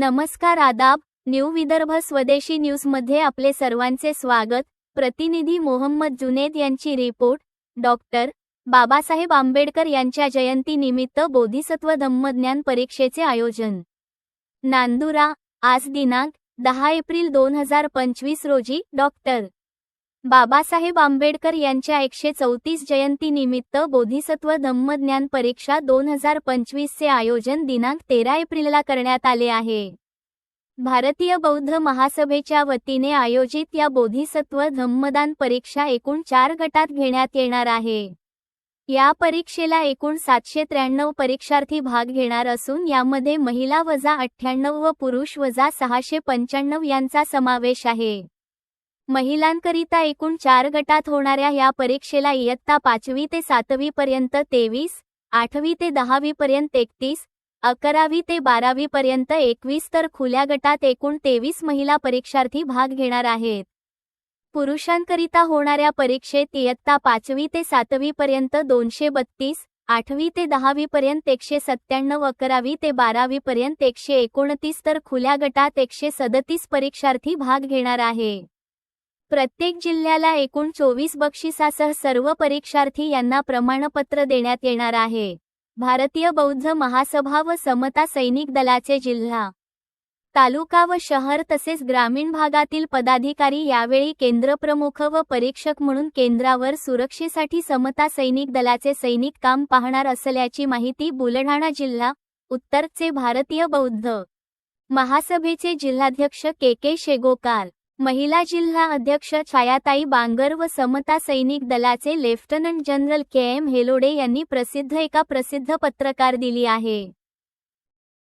नमस्कार आदाब न्यू विदर्भ स्वदेशी न्यूजमध्ये आपले सर्वांचे स्वागत. प्रतिनिधी मोहम्मद जुनेद यांची रिपोर्ट. डॉक्टर बाबासाहेब आंबेडकर यांच्या जयंतीनिमित्त बोधिसत्व धम्मज्ञान परीक्षेचे आयोजन. नांदुरा आज दिनांक दहा एप्रिल दोन हजार पंचवीस रोजी डॉक्टर बाबासाहेब आंबेडकर यांच्या एकशे चौतीस जयंतीनिमित्त बोधिसत्व धम्मज्ञान परीक्षा दोन हजार पंचवीसचे आयोजन दिनांक तेरा एप्रिलला करण्यात आले आहे. भारतीय बौद्ध महासभेच्या वतीने आयोजित या बोधिसत्व धम्मदान परीक्षा एकूण चार गटात घेण्यात येणार आहे. या परीक्षेला एकूण सातशे त्र्याण्णव परीक्षार्थी भाग घेणार असून यामध्ये महिला वजा अठ्ठ्याण्णव व पुरुष वजा सहाशे पंच्याण्णव यांचा समावेश आहे. महिलांकरिता एकूण चार गटात होणाऱ्या या परीक्षेला इयत्ता पाचवी ते सातवी पर्यंत तेवीस आठवी ते दहावी पर्यंत एकतीस अकरावी ते बारावी पर्यंत एकवीस तर खुल्या गटात एकूण तेवीस महिला परीक्षार्थी भाग घेणार आहेत. पुरुषांकरिता होणाऱ्या परीक्षेत इयत्ता पाचवी ते सातवी पर्यंत दोनशे बत्तीस आठवी ते दहावी पर्यंत एकशे सत्त्याण्णव अकरावी ते बारावी पर्यंत एकशे एकोणतीस तर खुल्या गटात एकशे सदतीस परीक्षार्थी भाग घेणार आहे. प्रत्येक जिल्ह्याला एकूण चोवीस बक्षिसासह सर्व परीक्षार्थी यांना प्रमाणपत्र देण्यात येणार आहे. भारतीय बौद्ध महासभा व समता सैनिक दलाचे जिल्हा तालुका व शहर तसेच ग्रामीण भागातील पदाधिकारी यावेळी केंद्रप्रमुख व परीक्षक म्हणून केंद्रावर सुरक्षेसाठी समता सैनिक दलाचे सैनिक काम पाहणार असल्याची माहिती बुलढाणा जिल्हा उत्तरचे भारतीय बौद्ध महासभेचे जिल्हाध्यक्ष के के शेगोकार महिला जिल्हा अध्यक्ष छायाताई बांगर व समता सैनिक दलाचे lieutenant general K M Helode यांनी प्रसिद्ध एका प्रसिद्ध पत्रकार दिली आहे.